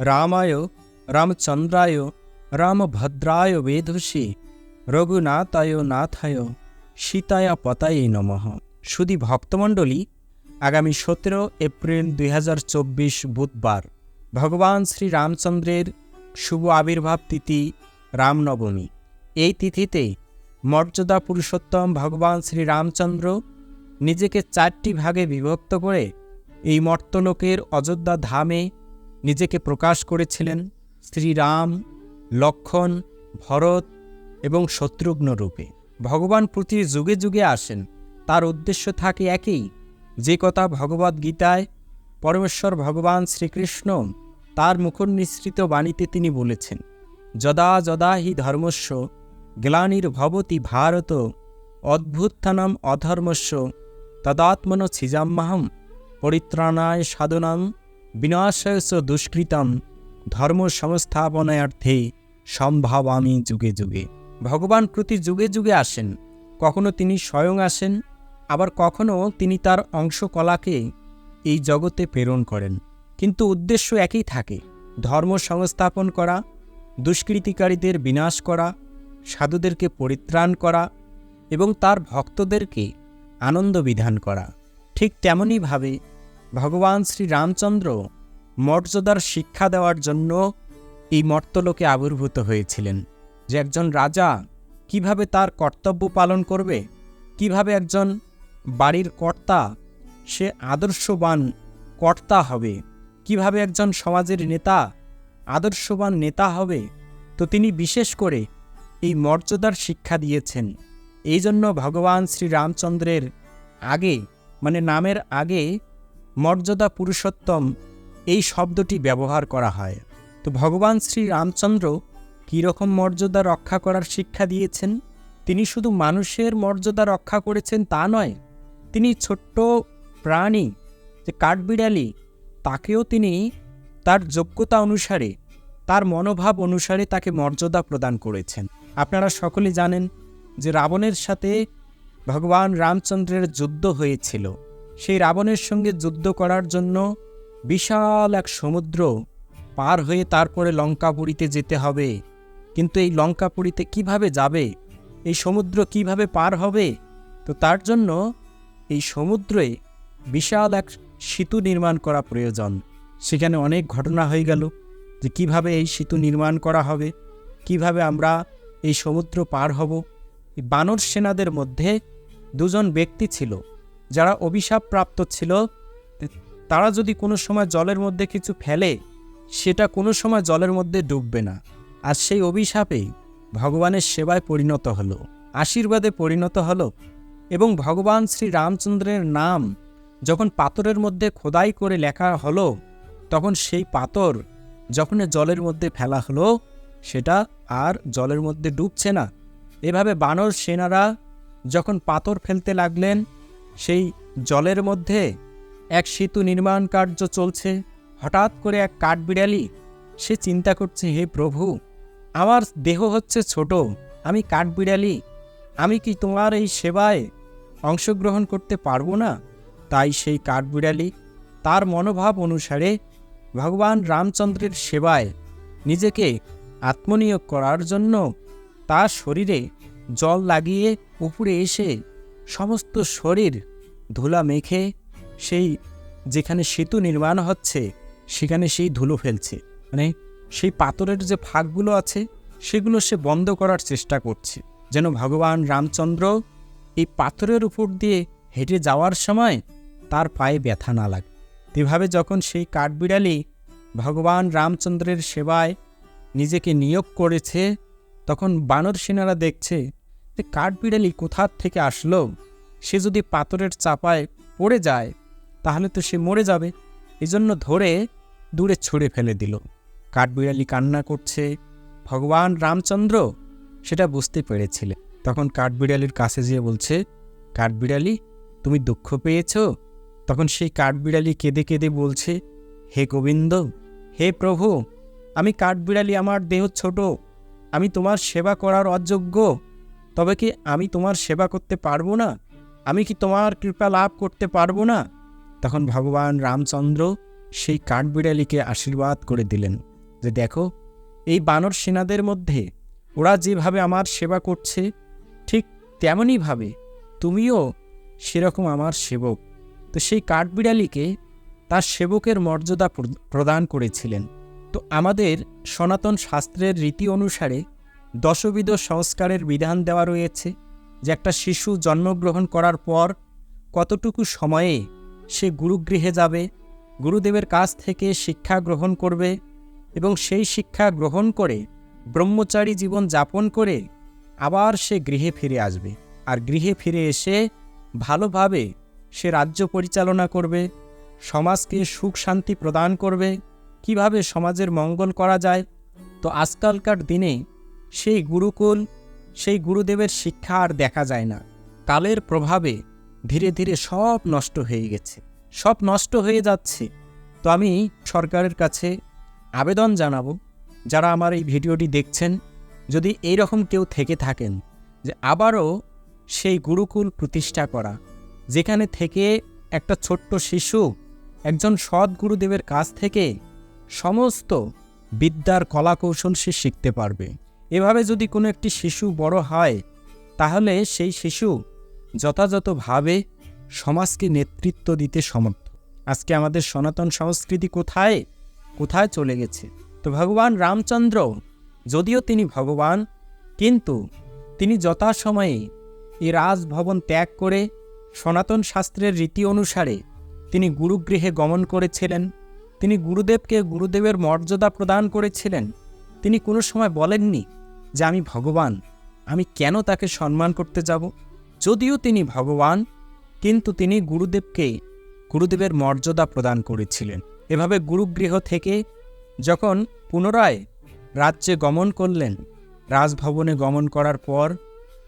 রামায় রামচন্দ্রায় রামভদ্রায় বেধসে রঘুনাথায় নাথায় সীতায়া পতায়ে নমঃ সুধী ভক্তমণ্ডলী আগামী সতেরো এপ্রিল দুই হাজার চব্বিশ বুধবার ভগবান শ্রী রামচন্দ্রের শুভ আবির্ভাব তিথি রামনবমী এই তিথিতে মর্যাদা পুরুষোত্তম ভগবান শ্রী রামচন্দ্র নিজেকে চারটি ভাগে বিভক্ত করে এই মর্তলোকের অযোধ্যা ধামে নিজেকে প্রকাশ করেছিলেন শ্রীরাম, লক্ষণ, ভরত এবং শত্রুঘ্ন রূপে। ভগবান প্রতি যুগে যুগে আসেন। তার উদ্দেশ্য থাকে একই। যে কথা ভগবদ্ গীতায় পরমেশ্বর ভগবান শ্রীকৃষ্ণ তার মুখনিসৃত বাণীতে তিনি বলেছেন, যদা যদা হি ধর্মস্য গ্লানির ভবতি ভারত, অদ্ভুত্থানম অধর্মস্য, তদাত্মন ছিজাম্মাহম, পরিত্রাণায় সাধনাম বিনাশয়স দুষ্কৃতম ধর্ম সংস্থাপনায়ার্থে সম্ভাব আমি যুগে যুগে। ভগবান প্রতি যুগে যুগে আসেন। কখনো তিনি স্বয়ং আসেন, আবার কখনো তিনি তার অংশকলাকে এই জগতে প্রেরণ করেন। কিন্তু উদ্দেশ্য একই থাকে। ধর্ম সংস্থাপন করা, দুষ্কৃতিকারীদের বিনাশ করা, সাধুদেরকে পরিত্রাণ করা এবং তার ভক্তদেরকে আনন্দ বিধান করা। ঠিক তেমনইভাবে ভগবান শ্রী রামচন্দ্র মর্যাদার শিক্ষা দেওয়ার জন্য এই মর্তলোকে আবির্ভূত হয়েছিলেন যে একজন রাজা কীভাবে তার কর্তব্য পালন করবে, কীভাবে একজন বাড়ির কর্তা, সে আদর্শবান কর্তা হবে, কীভাবে একজন সমাজের নেতা আদর্শবান নেতা হবে, তো তিনি বিশেষ করে এই মর্যাদার শিক্ষা দিয়েছেন। এই জন্য ভগবান শ্রী রামচন্দ্রের আগে মানে নামের আগে মর্যাদা পুরুষোত্তম এই শব্দটি ব্যবহার করা হয়। তো ভগবান শ্রী রামচন্দ্র কীরকম মর্যাদা রক্ষা করার শিক্ষা দিয়েছেন? তিনি শুধু মানুষের মর্যাদা রক্ষা করেছেন তা নয়, তিনি ছোট্ট প্রাণী যে কাঠবিড়ালি, তাকেও তিনি তার যোগ্যতা অনুসারে, তার মনোভাব অনুসারে তাকে মর্যাদা প্রদান করেছেন। আপনারা সকলে জানেন যে রাবণের সাথে ভগবান রামচন্দ্রের যুদ্ধ হয়েছিল। সেই রাবণের সঙ্গে যুদ্ধ করার জন্য বিশাল এক সমুদ্র পার হয়ে তারপরে লঙ্কাপুরীতে যেতে হবে। কিন্তু এই লঙ্কাপুরীতে কীভাবে যাবে? এই সমুদ্র কীভাবে পার হবে? তো তার জন্য এই সমুদ্রে বিশাল এক সেতু নির্মাণ করা প্রয়োজন। সেখানে অনেক ঘটনা হয়ে গেল যে কীভাবে এই সেতু নির্মাণ করা হবে, কীভাবে আমরা এই সমুদ্র পার হব। বানর সেনাদের মধ্যে দুজন ব্যক্তি ছিল। যারা অভিশাপ প্রাপ্ত ছিল, তারা যদি কোনো সময় জলের মধ্যে কিছু ফেলে, সেটা কোনো সময় জলের মধ্যে ডুববে না। আর সেই অভিশাপেই ভগবানের সেবায় পরিণত হলো, আশীর্বাদে পরিণত হলো এবং ভগবান শ্রী রামচন্দ্রের নাম যখন পাথরের মধ্যে খোদাই করে লেখা হলো, তখন সেই পাথর যখন জলের মধ্যে ফেলা হলো, সেটা আর জলের মধ্যে ডুবছে না। এভাবে বানর সেনারা যখন পাথর ফেলতে লাগলেন সেই জলের মধ্যে এক সেতু নির্মাণ কার্য চলছে। হঠাৎ করে এক কাঠবিড়ালি, সে চিন্তা করছে, হে প্রভু, আমার দেহ হচ্ছে ছোট, আমি কাঠবিড়ালি, আমি কি তোমার এই সেবায় অংশগ্রহণ করতে পারব না? তাই সেই কাঠবিড়ালি তার মনোভাব অনুসারে ভগবান রামচন্দ্রের সেবায় নিজেকে আত্মনিয়োগ করার জন্য তার শরীরে জল লাগিয়ে উপরে এসে সমস্ত শরীর ধুলা মেখে সেই যেখানে সেতু নির্মাণ হচ্ছে, সেখানে সেই ধুলো ফেলছে। মানে সেই পাথরের যে ফাঁকগুলো আছে, সেগুলো সে বন্ধ করার চেষ্টা করছে। যেন ভগবান রামচন্দ্র এই পাথরের উপর দিয়ে হেঁটে যাওয়ার সময় তার পায়ে ব্যথা না লাগে। এভাবে যখন সেই কাঠবিড়ালি ভগবান রামচন্দ্রের সেবায় নিজেকে নিয়োগ করেছে, তখন বানর সেনারা দেখছে যে কাঠবিড়ালি কোথার থেকে আসলো? সে যদি পাথরের চাপায় পড়ে যায়, তাহলে তো সে মরে যাবে। এজন্য ধরে দূরে ছুঁড়ে ফেলে দিল। কাঠবিড়ালি কান্না করছে, ভগবান রামচন্দ্র? সেটা বুঝতে পেরেছিলে তখন কাঠবিড়ালির কাছে যেয়ে বলছে কাঠবিড়ালি তুমি দুঃখ পেয়েছ? তখন সেই কাঠবিড়ালি কেঁদে কেঁদে বলছে, হে গোবিন্দ, হে প্রভু, আমি কাঠবিড়ালি আমার দেহ ছোট, আমি তোমার সেবা করার অযোগ্য। তবে কি আমি তোমার সেবা করতে পারব না? আমি কি তোমার কৃপা লাভ করতে পারব না? তখন ভগবান রামচন্দ্র সেই কাঠবিড়ালিকে আশীর্বাদ করে দিলেন যে দেখো, এই বানর সেনাদের মধ্যে ওরা যেভাবে আমার সেবা করছে, ঠিক তেমনইভাবে তুমিও সেরকম আমার সেবক। তো সেই কাঠবিড়ালিকে তার সেবকের মর্যাদা প্র- প্রদান করেছিলেন। তো আমাদের সনাতন শাস্ত্রের রীতি অনুসারে দশবিধ সংস্কারের বিধান দেওয়া রয়েছে যে একটা শিশু জন্মগ্রহণ করার পর কতটুকু সময়ে সে গুরুগৃহে যাবে, গুরুদেবের কাছ থেকে শিক্ষা গ্রহণ করবে এবং সেই শিক্ষা গ্রহণ করে ব্রহ্মচারী জীবন যাপন করে আবার সে গৃহে ফিরে আসবে। আর গৃহে ফিরে এসে ভালোভাবে সে রাজ্য পরিচালনা করবে, সমাজকে সুখ শান্তি প্রদান করবে। কীভাবে সমাজের মঙ্গল করা যায়? তো আজকালকার দিনে সেই গুরুকুল, সেই গুরুদেবের শিক্ষা আর দেখা যায় না। কালের প্রভাবে ধীরে ধীরে সব নষ্ট হয়ে গেছে। সব নষ্ট হয়ে যাচ্ছে। তো আমি সরকারের কাছে আবেদন জানাব, যারা আমার এই ভিডিওটি দেখছেন, যদি এই রকম কেউ থেকে থাকেন, যে আবারও সেই গুরুকুল প্রতিষ্ঠা করা, যেখানে থেকে একটা ছোট্ট শিশু একজন সৎ গুরুদেবের কাছ থেকে সমস্ত বিদ্যার কলাকৌশল সে শিখতে পারবে। এভাবে যদি কোনো একটি শিশু বড় হয়, তাহলে সেই শিশু যথাযথভাবে সমাজকে নেতৃত্ব দিতে সমর্থ। আজকে আমাদের সনাতন সংস্কৃতি কোথায়? কোথায় চলে গেছে? তো ভগবান রামচন্দ্র, যদিও তিনি ভগবান, কিন্তু তিনি যথাসময়ে এই রাজভবন ত্যাগ করে সনাতন শাস্ত্রের রীতি অনুসারে তিনি গুরুগৃহে গমন করেছিলেন। তিনি গুরুদেবকে গুরুদেবের মর্যাদা প্রদান করেছিলেন। তিনি কোনো সময় বলেননি যে আমি ভগবান, আমি কেন তাকে সম্মান করতে যাব? যদিও তিনি ভগবান, কিন্তু তিনি গুরুদেবকে গুরুদেবের মর্যাদা প্রদান করেছিলেন। এভাবে গুরুগৃহ থেকে যখন পুনরায় রাজ্যে গমন করলেন, রাজভবনে গমন করার পর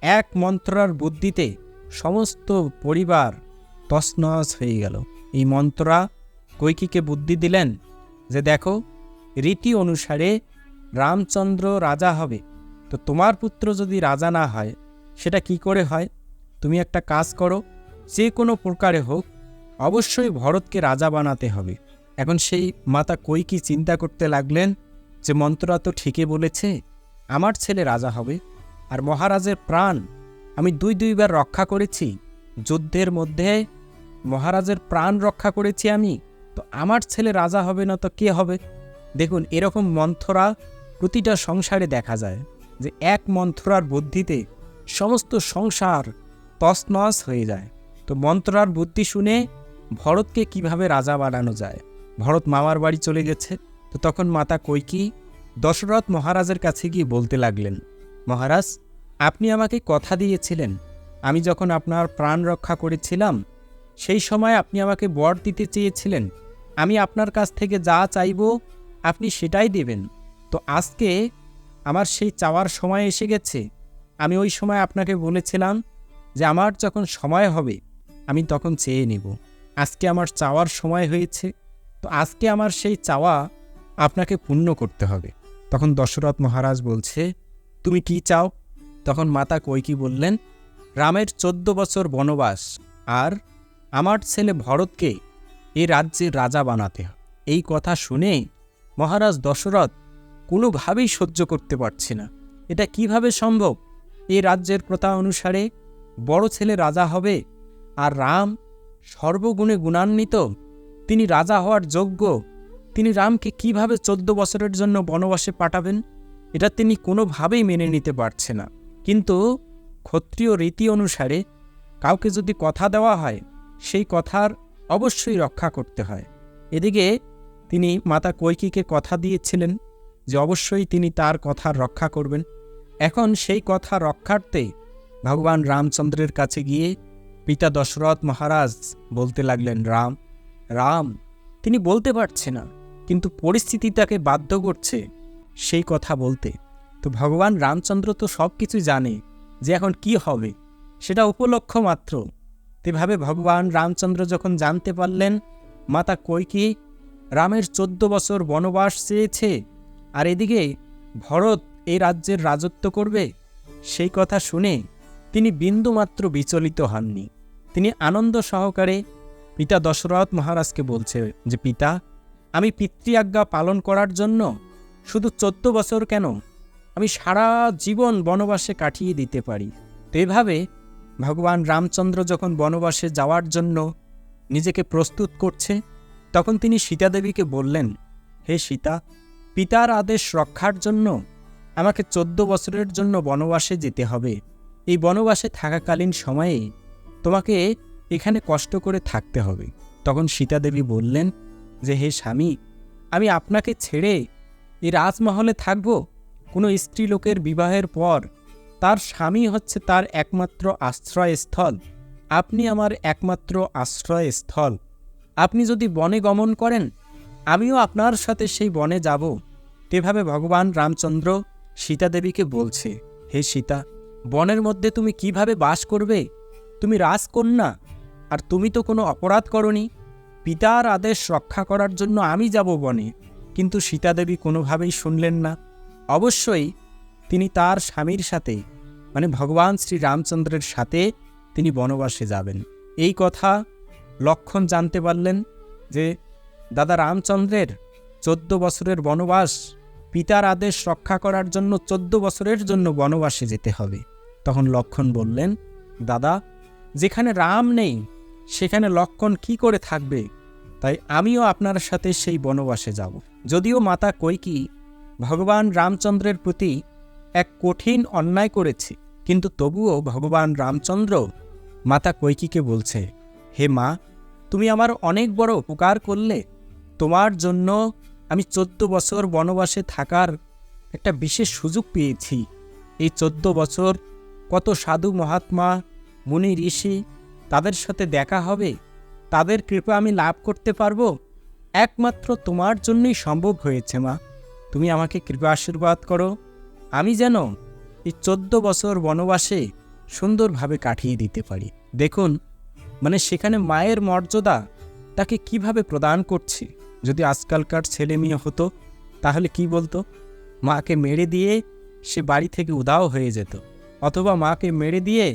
এক মন্ত্রার বুদ্ধিতে সমস্ত পরিবার তছনছ হয়ে গেল। এই মন্ত্রা কৈকিকে বুদ্ধি দিলেন যে, দেখো, রীতি অনুসারে রামচন্দ্র রাজা হবে। তো তোমার পুত্র যদি রাজা না হয়, সেটা কি করে হয়? তুমি একটা কাজ করো, যে কোনো প্রকারে হোক, অবশ্যই ভরতকে রাজা বানাতে হবে। এখন সেই মাতা কৈকি চিন্তা করতে লাগলেন? যে মন্ত্ররা তো ঠিকই বলেছে, আমার ছেলে রাজা হবে, আর মহারাজের প্রাণ আমি দুই দুইবার রক্ষা করেছি। যুদ্ধের মধ্যে মহারাজের প্রাণ রক্ষা করেছি আমি, তো আমার ছেলে রাজা হবে না তো কে হবে? দেখুন, এরকম মন্থরা প্রতিটা সংসারে দেখা যায়। যে এক মন্ত্রার বুদ্ধিতে সমস্ত সংসার তছনছ হয়ে যায়। তো মন্ত্রার বুদ্ধি শুনে ভরতকে কীভাবে রাজা বানানো যায়? ভরত মামার বাড়ি চলে গেছে। তো তখন মাতা কৈকি দশরথ মহারাজের কাছে গিয়ে বলতে লাগলেন, মহারাজ, আপনি আমাকে কথা দিয়েছিলেন। আমি যখন আপনার প্রাণ রক্ষা করেছিলাম, সেই সময় আপনি আমাকে বর দিতে চেয়েছিলেন। আমি আপনার কাছ থেকে যা চাইব, আপনি সেটাই দেবেন। তো আজকে আমার সেই চাওয়ার সময় এসে গেছে। আমি ওই সময় আপনাকে বলেছিলাম যে আমার যখন সময় হবে, আমি তখন চেয়ে নেব। আজকে আমার চাওয়ার সময় হয়েছে, তো আজকে আমার সেই চাওয়া আপনাকে পূর্ণ করতে হবে। তখন দশরথ মহারাজ বলছে, তুমি কি চাও? তখন মাতা কৈকি বললেন, রামের চোদ্দ বছর বনবাস আর আমার ছেলে ভরতকে এই রাজ্যের রাজা বানাতে এই কথা শুনে মহারাজ দশরথ কোনোভাবেই সহ্য করতে পারছে না। এটা কীভাবে সম্ভব? এই রাজ্যের প্রথা অনুসারে বড় ছেলে রাজা হবে আর রাম সর্বগুণে গুণান্বিত। তিনি রাজা হওয়ার যোগ্য। তিনি রামকে কীভাবে চোদ্দ বছরের জন্য বনবাসে পাঠাবেন, এটা তিনি কোনোভাবেই মেনে নিতে পারছে না। কিন্তু ক্ষত্রিয় রীতি অনুসারে কাউকে যদি কথা দেওয়া হয়, সেই কথার অবশ্যই রক্ষা করতে হয়। এদিকে তিনি মাতা কৈকিকে কথা দিয়েছিলেন যে অবশ্যই তিনি তার কথা রক্ষা করবেন। এখন সেই কথা রক্ষার্থে ভগবান রামচন্দ্রের কাছে গিয়ে পিতা দশরথ মহারাজ বলতে লাগলেন, রাম রাম, তিনি বলতে পারছে না, কিন্তু পরিস্থিতি তাকে বাধ্য করছে সেই কথা বলতে। তো ভগবান রামচন্দ্র তো সব কিছু জানে যে এখন কি হবে, সেটা উপলক্ষ মাত্র। তেভাবে ভগবান রামচন্দ্র যখন জানতে পারলেন, মাতা কৈকি রামের চোদ্দ বছর বনবাস চেয়েছে আর এদিকে ভরত এই রাজ্যের রাজত্ব করবে? সেই কথা শুনে তিনি বিন্দুমাত্র বিচলিত হননি। তিনি আনন্দ সহকারে পিতা দশরথ মহারাজকে বলছে যে, পিতা, আমি পিতৃ আজ্ঞা পালন করার জন্য শুধু চোদ্দ বছর কেন? আমি সারা জীবন বনবাসে কাটিয়ে দিতে পারি। তো এভাবে ভগবান রামচন্দ্র যখন বনবাসে যাওয়ার জন্য নিজেকে প্রস্তুত করছে, তখন তিনি সীতাদেবীকে বললেন, হে সীতা পিতার আদেশ রক্ষার জন্য আমাকে চোদ্দ বছরের জন্য বনবাসে যেতে হবে। এই বনবাসে থাকাকালীন সময়ে তোমাকে এখানে কষ্ট করে থাকতে হবে। তখন সীতাদেবী বললেন, যে হে স্বামী, আমি আপনাকে ছেড়ে এই রাজমহলে থাকব। কোনো স্ত্রীলোকের বিবাহের পর তার স্বামী হচ্ছে তার একমাত্র আশ্রয়স্থল। আপনি আমার একমাত্র আশ্রয়স্থল। আপনি যদি বনে গমন করেন আমিও আপনার সাথে সেই বনে যাব। এভাবে ভগবান রামচন্দ্র সীতাদেবীকে বলছে, হে সীতা, বনের মধ্যে তুমি কীভাবে বাস করবে? তুমি রাজকন্যা, আর তুমি তো কোনো অপরাধ করনি। পিতার আদেশ রক্ষা করার জন্য আমি যাব বনে। কিন্তু সীতাদেবী কোনোভাবেই শুনলেন না। অবশ্যই তিনি তার স্বামীর সাথে মানে ভগবান শ্রী রামচন্দ্রের সাথে তিনি বনবাসে যাবেন। এই কথা লক্ষণ জানতে পারলেন যে দাদা রামচন্দ্রের চোদ্দ বছরের বনবাস, পিতার আদেশ রক্ষা করার জন্য চোদ্দ বছরের জন্য বনবাসে যেতে হবে। তখন লক্ষণ বললেন, দাদা, যেখানে রাম নেই, সেখানে লক্ষণ কি করে থাকবে? তাই আমিও আপনার সাথে সেই বনবাসে যাব। যদিও মাতা কৈকি ভগবান রামচন্দ্রের প্রতি এক কঠিন অন্যায় করেছে, কিন্তু তবুও ভগবান রামচন্দ্র মাতা কৈকিকে বলছে, হে মা, তুমি আমার অনেক বড় উপকার করলে তোমার জন্য আমি চোদ্দ বছর বনবাসে থাকার একটা বিশেষ সুযোগ পেয়েছি। এই চোদ্দ বছর কত সাধু মহাত্মা, মুনি ঋষি তাদের সাথে দেখা হবে? তাদের কৃপা আমি লাভ করতে পারব? একমাত্র তোমার জন্যই সম্ভব হয়েছে মা। তুমি আমাকে কৃপা আশীর্বাদ করো। আমি যেন এই চোদ্দ বছর বনবাসে সুন্দরভাবে কাটিয়ে দিতে পারি। দেখুন মানে সেখানে মায়ের মর্যাদা তাকে কীভাবে প্রদান করছে। যদি আজকালকার ছেলে মেয়ে হতো, তাহলে কি বলতো? মাকে মেরে দিয়ে সে বাড়ি থেকে উদাও হয়ে যেত, অথবা মাকে মেরে দিয়ে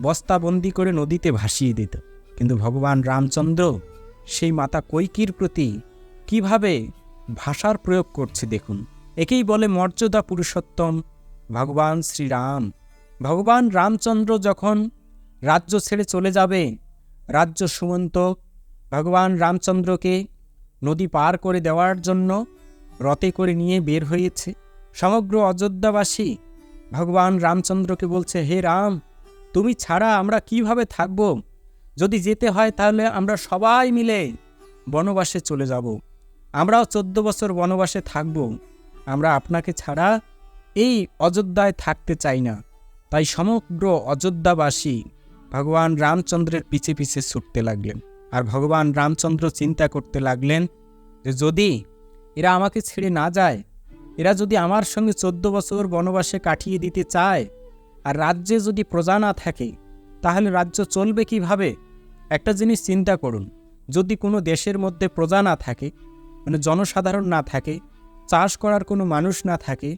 বস্তাবন্দি করে নদীতে ভাসিয়ে দিত। কিন্তু ভগবান রামচন্দ্র সেই মাতা কৈকির প্রতি কীভাবে ভাষার প্রয়োগ করছে দেখুন। একেই বলে মর্যাদা পুরুষোত্তম, ভগবান শ্রীরাম। ভগবান রামচন্দ্র যখন রাজ্য ছেড়ে চলে যাবে, রাজ্য সুমন্ত, ভগবান রামচন্দ্রকে নদী পার করে দেওয়ার জন্য রথে করে নিয়ে বের হয়েছে। সমগ্র অযোধ্যাবাসী ভগবান রামচন্দ্রকে বলছে, হে রাম, তুমি ছাড়া আমরা কীভাবে থাকব? যদি যেতে হয় তাহলে আমরা সবাই মিলে বনবাসে চলে যাব। আমরাও চোদ্দ বছর বনবাসে থাকব। আমরা আপনাকে ছাড়া এই অযোধ্যায় থাকতে চাই না। তাই সমগ্র অযোধ্যাবাসী ভগবান রামচন্দ্রের পিছে পিছে ছুটতে লাগলেন। আর ভগবান রামচন্দ্র চিন্তা করতে লাগলেন যে যদি এরা আমাকে ছেড়ে না যায়, এরা যদি আমার সঙ্গে চোদ্দ বছর বনবাসে কাটিয়ে দিতে চায়, আর রাজ্যে যদি প্রজা না থাকে, তাহলে রাজ্য চলবে কীভাবে? একটা জিনিস চিন্তা করুন, যদি কোনো দেশের মধ্যে প্রজা না থাকে মানে জনসাধারণ না থাকে, চাষ করার কোনো মানুষ না থাকে,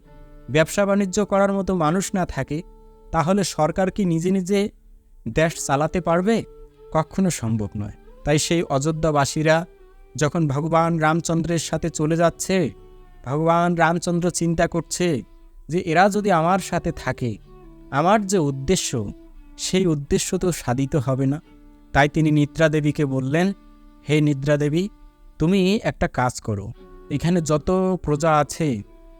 ব্যবসা বাণিজ্য করার মতো মানুষ না থাকে, তাহলে সরকার কি নিজে নিজে দেশ চালাতে পারবে? কখনো সম্ভব নয়। তাই সেই অযোধ্যাবাসীরা যখন ভগবান রামচন্দ্রের সাথে চলে যাচ্ছে, ভগবান রামচন্দ্র চিন্তা করছে যে এরা যদি আমার সাথে থাকে, আমার যে উদ্দেশ্য, সেই উদ্দেশ্য তো সাধিত হবে না। তাই তিনি নিদ্রা দেবীকে বললেন, হে নিদ্রা দেবী তুমি একটা কাজ করো। এখানে যত প্রজা আছে,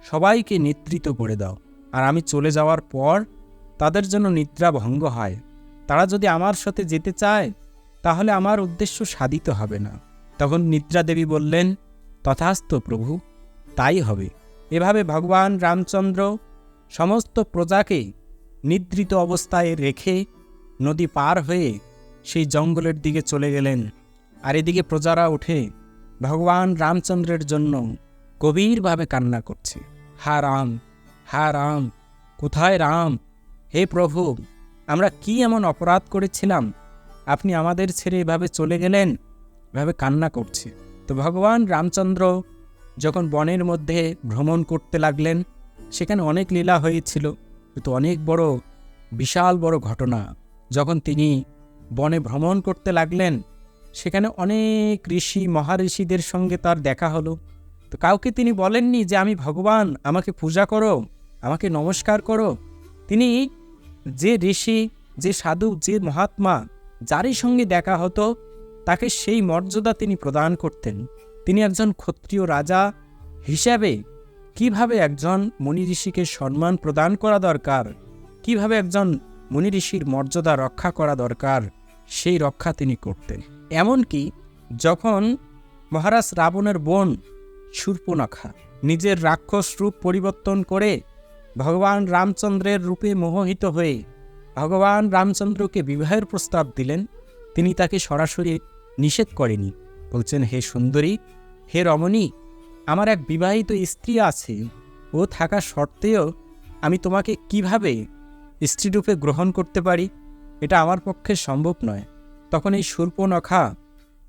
সবাইকে নেতৃত্ব করে দাও। আর আমি চলে যাওয়ার পর তাদের জন্য নিদ্রা ভঙ্গ হয়। তারা যদি আমার সাথে যেতে চায় তাহলে আমার উদ্দেশ্য সাধিত হবে না। তখন নিদ্রা দেবী বললেন তথাস্ত প্রভু, তাই হবে। এভাবে ভগবান রামচন্দ্র সমস্ত প্রজাকে নিদ্রিত অবস্থায় রেখে নদী পার হয়ে সেই জঙ্গলের দিকে চলে গেলেন। আর এদিকে প্রজারা উঠে ভগবান রামচন্দ্রের জন্য গভীরভাবে কান্না করছে। হা রাম হা রাম, কোথায় রাম? হে প্রভু, আমরা কি এমন অপরাধ করেছিলাম আপনি আমাদের ছেড়ে এভাবে চলে গেলেন? এভাবে কান্না করছে। তো ভগবান রামচন্দ্র যখন বনের মধ্যে ভ্রমণ করতে লাগলেন, সেখানে অনেক লীলা হয়েছিল। কিন্তু অনেক বড়, বিশাল বড় ঘটনা। যখন তিনি বনে ভ্রমণ করতে লাগলেন, সেখানে অনেক ঋষি, মহাঋষিদের সঙ্গে তার দেখা হলো। তো কাউকে তিনি বলেননি যে, আমি ভগবান, আমাকে পূজা করো, আমাকে নমস্কার করো। তিনি যে ঋষি, যে সাধু, যে মহাত্মা যারই সঙ্গে দেখা হতো, তাকে সেই মর্যাদা তিনি প্রদান করতেন। তিনি একজন ক্ষত্রিয় রাজা। হিসাবে, কীভাবে একজন মুনি ঋষিকে সম্মান প্রদান করা দরকার? কীভাবে একজন মুনি ঋষির মর্যাদা রক্ষা করা দরকার? সেই রক্ষা তিনি করতেন। এমনকি, যখন মহারাজ রাবণের বোন শূর্পনখা নিজের রাক্ষস রূপ পরিবর্তন করে ভগবান রামচন্দ্রের রূপে মোহিত হয়ে ভগবান রামচন্দ্রকে বিবাহের প্রস্তাব দিলেন। তিনি তাকে সরাসরি নিষেধ করেনি। বলছেন, হে সুন্দরী, হে রমণী, আমার এক বিবাহিত স্ত্রী আছে। ও থাকা সত্ত্বেও আমি তোমাকে কীভাবে স্ত্রীরূপে গ্রহণ করতে পারি? এটা আমার পক্ষে সম্ভব নয়। তখন এই সূর্পনখা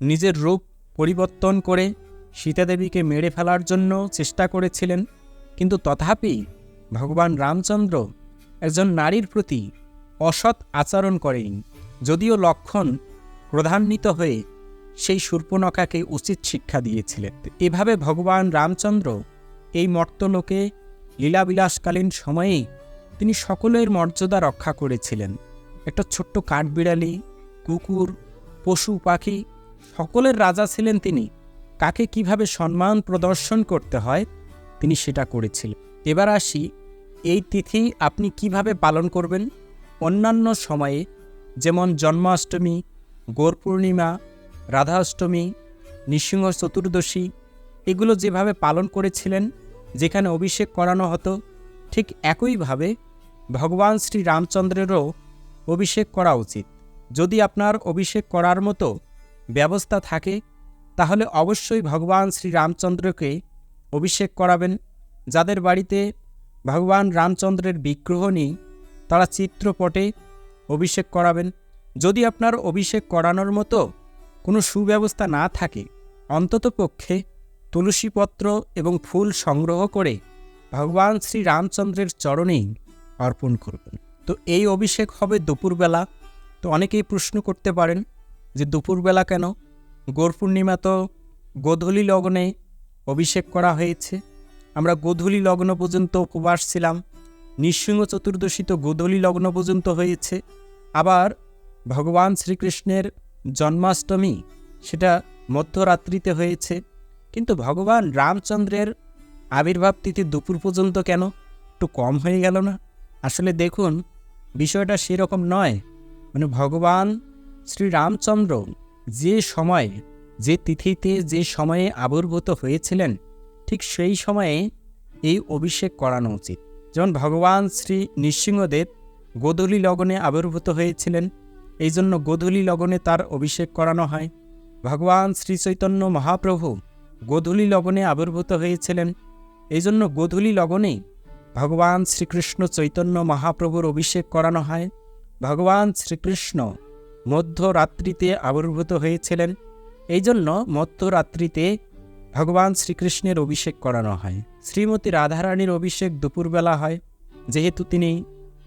নিজের রূপ পরিবর্তন করে সীতাদেবীকে মেরে ফেলার জন্য চেষ্টা করেছিলেন। কিন্তু তথাপি ভগবান রামচন্দ্র একজন নারীর প্রতি অসৎ আচরণ করেনি যদিও লক্ষণ প্রধান্বিত হয়ে সেই সূর্পনখাকে উচিত শিক্ষা দিয়েছিলেন। এভাবে ভগবান রামচন্দ্র এই মর্তলোকে লীলাবিলাসকালীন সময়েই তিনি সকলের মর্যাদা রক্ষা করেছিলেন। একটা ছোট্ট কাঠবিড়ালি, কুকুর, পশু, পাখি, সকলের রাজা ছিলেন তিনি। কাকে কীভাবে সম্মান প্রদর্শন করতে হয় তিনি সেটা করেছিলেন। এবার আসি, এই তিথি আপনি কীভাবে পালন করবেন? অন্যান্য সময়ে, যেমন জন্মাষ্টমী, গৌর পূর্ণিমা, রাধাষ্টমী, নৃসিংহ চতুর্দশী, এগুলো যেভাবে পালন করেছিলেন, যেখানে অভিষেক করানো হতো, ঠিক একইভাবে ভগবান শ্রী রামচন্দ্রেরও অভিষেক করা উচিত। যদি আপনার অভিষেক করার মতো ব্যবস্থা থাকে, তাহলে অবশ্যই ভগবান শ্রী রামচন্দ্রকে অভিষেক করাবেন, যাদের বাড়িতে ভগবান রামচন্দ্রের বিগ্রহ নেই। তারা চিত্রপটে অভিষেক করাবেন। যদি আপনার অভিষেক করানোর মতো কোনো সুব্যবস্থা না থাকে অন্ততপক্ষে তুলসীপত্র এবং ফুল সংগ্রহ করে ভগবান শ্রী রামচন্দ্রের চরণেই অর্পণ করবেন। তো এই অভিষেক হবে দুপুরবেলা। তো অনেকেই প্রশ্ন করতে পারেন যে দুপুরবেলা কেন? গোর পূর্ণিমা তো গোধূলি লগ্নে অভিষেক করা হয়েছে। আমরা গোধূলি লগ্ন পর্যন্ত উপবাস ছিলাম। নৃসিংহ চতুর্দশী তো গোধূলি লগ্ন পর্যন্ত হয়েছে। আবার ভগবান শ্রীকৃষ্ণের জন্মাষ্টমী সেটা মধ্যরাত্রিতে হয়েছে। কিন্তু ভগবান রামচন্দ্রের আবির্ভাব তিথি দুপুর পর্যন্ত কেন? একটু কম হয়ে গেল না? আসলে দেখুন, বিষয়টা সেরকম নয়। মানে ভগবান শ্রী রামচন্দ্র যে সময়ে, যে তিথিতে, যে সময়ে আবির্ভূত হয়েছিলেন, ঠিক সেই সময়ে এই অভিষেক করানো উচিত। যেমন ভগবান শ্রী নৃসিংহদেব গোধূলি লগনে আবির্ভূত হয়েছিলেন। এই জন্য গোধূলি লগনে তার অভিষেক করানো হয়। ভগবান শ্রী চৈতন্য মহাপ্রভু গোধূলি লগনে আবির্ভূত হয়েছিলেন। এই জন্য গোধূলি লগনে ভগবান শ্রীকৃষ্ণ চৈতন্য মহাপ্রভুর অভিষেক করানো হয়। ভগবান শ্রীকৃষ্ণ মধ্যরাত্রিতে আবির্ভূত হয়েছিলেন। এই জন্য মধ্যরাত্রিতে ভগবান শ্রীকৃষ্ণের অভিষেক করানো হয়। শ্রীমতী রাধারানীর অভিষেক দুপুরবেলা হয়। যেহেতু তিনি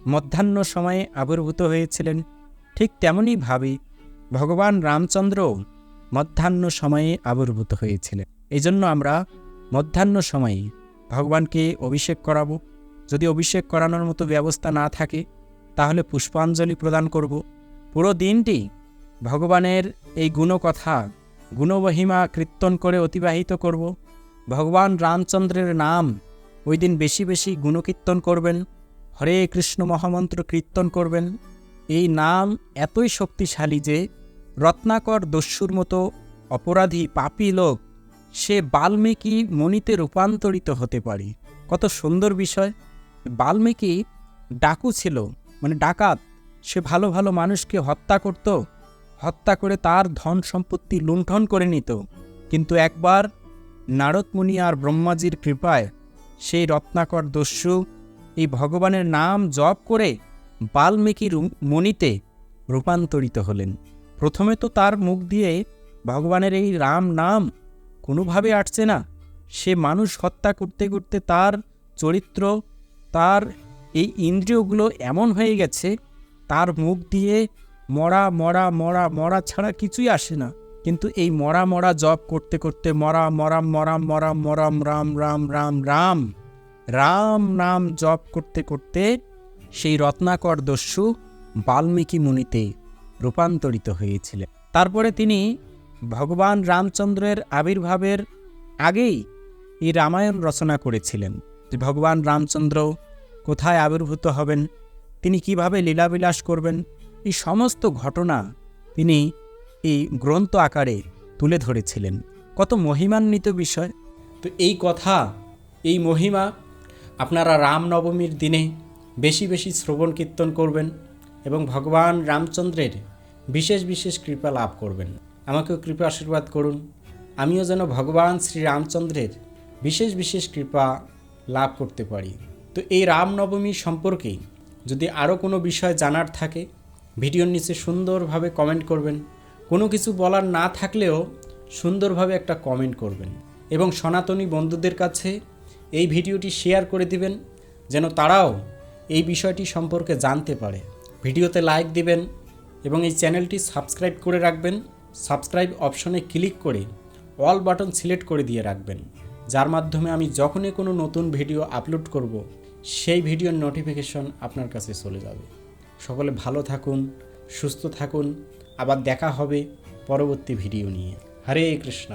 মধ্যাহ্ন সময়ে আবির্ভূত হয়েছিলেন, ঠিক তেমনইভাবে ভগবান রামচন্দ্রও মধ্যাহ্ন সময়ে আবির্ভূত হয়েছিলেন। এই জন্য আমরা মধ্যাহ্ন সময়ে ভগবানকে অভিষেক করাবো। যদি অভিষেক করানোর মতো ব্যবস্থা না থাকে, তাহলে পুষ্পাঞ্জলি প্রদান করব। পুরো দিনটি ভগবানের এই গুণকথা, গুণমহিমা কীর্তন করে অতিবাহিত করব। ভগবান রামচন্দ্রের নাম ওই দিন বেশি বেশি গুণকীর্তন করবেন, হরে কৃষ্ণ মহামন্ত্র কীর্তন করবেন। এই নাম এতই শক্তিশালী যে রত্নাকর দস্যুর মতো অপরাধী পাপী লোক সে বাল্মীকি মণিতে রূপান্তরিত হতে পারে। কত সুন্দর বিষয়। বাল্মীকি ডাকু ছিল মানে ডাকাত। সে ভালো ভালো মানুষকে হত্যা করত, হত্যা করে তার ধন সম্পত্তি লুণ্ঠন করে নিত। কিন্তু একবার নারদমুনি আর ব্রহ্মাজির কৃপায় সেই রত্নাকর দস্যু এই ভগবানের নাম জপ করে বাল্মীকি মণিতে রূপান্তরিত হলেন। প্রথমে তো তার মুখ দিয়ে ভগবানের এই রাম নাম কোনোভাবে আটছে না। সে মানুষ হত্যা করতে করতে তার চরিত্র, তার এই ইন্দ্রিয়গুলো এমন হয়ে গেছে, তার মুখ দিয়ে মরা মরা মরা মরা ছাড়া কিছুই আসে না। কিন্তু এই মরা মরা জপ করতে করতে মরা মরাম মরাম মরাম মরাম রাম রাম রাম রাম রাম নাম জপ করতে করতে সেই রত্নাকর দস্যু বাল্মীকি মুনিতে রূপান্তরিত হয়েছিলেন। তারপরে তিনি ভগবান রামচন্দ্রের আবির্ভাবের আগেই এই রামায়ণ রচনা করেছিলেন। যে ভগবান রামচন্দ্র কোথায় আবির্ভূত হবেন, তিনি কীভাবে লীলাবিলাস করবেন, এই সমস্ত ঘটনা তিনি এই গ্রন্থ আকারে তুলে ধরেছিলেন। কত মহিমান্বিত বিষয়। তো এই কথা, এই মহিমা আপনারা রামনবমীর দিনে বেশি বেশি শ্রবণ কীর্তন করবেন এবং ভগবান রামচন্দ্রের বিশেষ বিশেষ কৃপা লাভ করবেন। আমাকেও কৃপা আশীর্বাদ করুন। আমিও যেন ভগবান শ্রী রামচন্দ্রের বিশেষ বিশেষ কৃপা লাভ করতে পারি। তো এই রামনবমী সম্পর্কে যদি আরও কোনো বিষয় জানার থাকে, ভিডিওর নিচে সুন্দরভাবে কমেন্ট করবেন। কোনো কিছু বলার না থাকলেও সুন্দরভাবে একটা কমেন্ট করবেন। এবং সনাতনী বন্ধুদের কাছে এই ভিডিওটি শেয়ার করে দিবেন, যেন তারাও এই বিষয়টি সম্পর্কে জানতে পারে। ভিডিওতে লাইক দিবেন এবং এই চ্যানেলটি সাবস্ক্রাইব করে রাখবেন। সাবস্ক্রাইব অপশনে ক্লিক করে অল বাটন সিলেক্ট করে দিয়ে রাখবেন। যার মাধ্যমে আমি যখনই কোনো নতুন ভিডিও আপলোড করব, সেই ভিডিওর নোটিফিকেশন আপনার কাছে চলে যাবে। সকলে ভালো থাকুন, সুস্থ থাকুন আবার দেখা হবে পরবর্তী ভিডিও নিয়ে। হরে কৃষ্ণ।